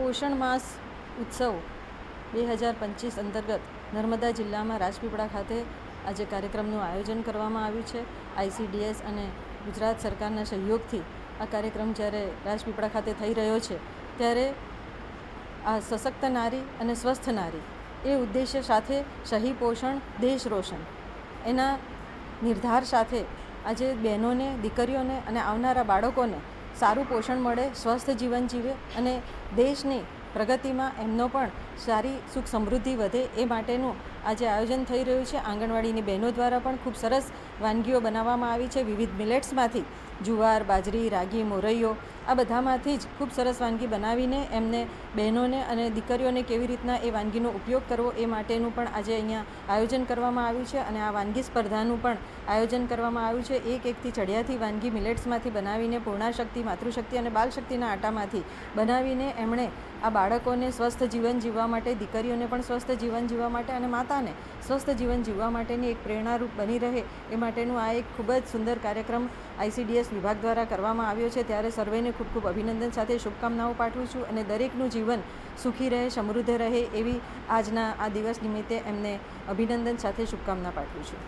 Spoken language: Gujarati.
પોષણ માસ ઉત્સવ બે હજાર પચીસ અંતર્ગત નર્મદા જિલ્લામાં રાજપીપળા ખાતે આજે કાર્યક્રમનું આયોજન કરવામાં આવ્યું છે. આઈસીડીએસ અને ગુજરાત સરકારના સહયોગથી આ કાર્યક્રમ જ્યારે રાજપીપળા ખાતે થઈ રહ્યો છે, ત્યારે આ સશક્ત નારી અને સ્વસ્થ નારી એ ઉદ્દેશ્ય સાથે સહી પોષણ, દેશ રોશન એના નિર્ધાર સાથે આજે બહેનોને, દીકરીઓને અને આવનારા બાળકોને સારું પોષણ મળે, સ્વસ્થ જીવન જીવે અને દેશની પ્રગતિમાં એમનો પણ સારી સુખ સમૃદ્ધિ વધે એ માટેનું આજે આયોજન થઈ રહ્યું છે. આંગણવાડીની બહેનો દ્વારા પણ ખૂબ સરસ વાનગીઓ બનાવવામાં આવી છે. વિવિધ મિલેટ્સમાંથી જુવાર, બાજરી, રાગી, મોરૈયો આ બધામાંથી જ ખૂબ સરસ વાનગી બનાવીને એમને બહેનોને અને દીકરીઓને કેવી રીતના એ વાનગીનો ઉપયોગ કરવો એ માટેનું પણ આજે અહીંયા આયોજન કરવામાં આવ્યું છે અને આ વાનગી સ્પર્ધાનું પણ આયોજન કરવામાં આવ્યું છે. એક એકથી ચડિયાથી વાનગી મિલેટ્સમાંથી બનાવીને પૂર્ણાશક્તિ, માતૃશક્તિ અને બાલશક્તિના આટામાંથી બનાવીને એમણે આ બાળકોને સ્વસ્થ જીવન જીવવા માટે, દીકરીઓને પણ સ્વસ્થ જીવન જીવવા માટે અને માતાને સ્વસ્થ જીવન જીવવા માટેની એક પ્રેરણારૂપ બની રહે એ માટેનું આ એક ખૂબ જ સુંદર કાર્યક્રમ આઈસીડીએસ વિભાગ દ્વારા કરવામાં આવ્યો છે. ત્યારે સર્વેને ખૂબ ખૂબ અભિનંદન સાથે શુભકામનાઓ પાઠવું છું અને દરેકનું જીવન સુખી રહે, સમૃદ્ધ રહે એવી આજના આ દિવસ નિમિત્તે એમને અભિનંદન સાથે શુભકામના પાઠવું છું.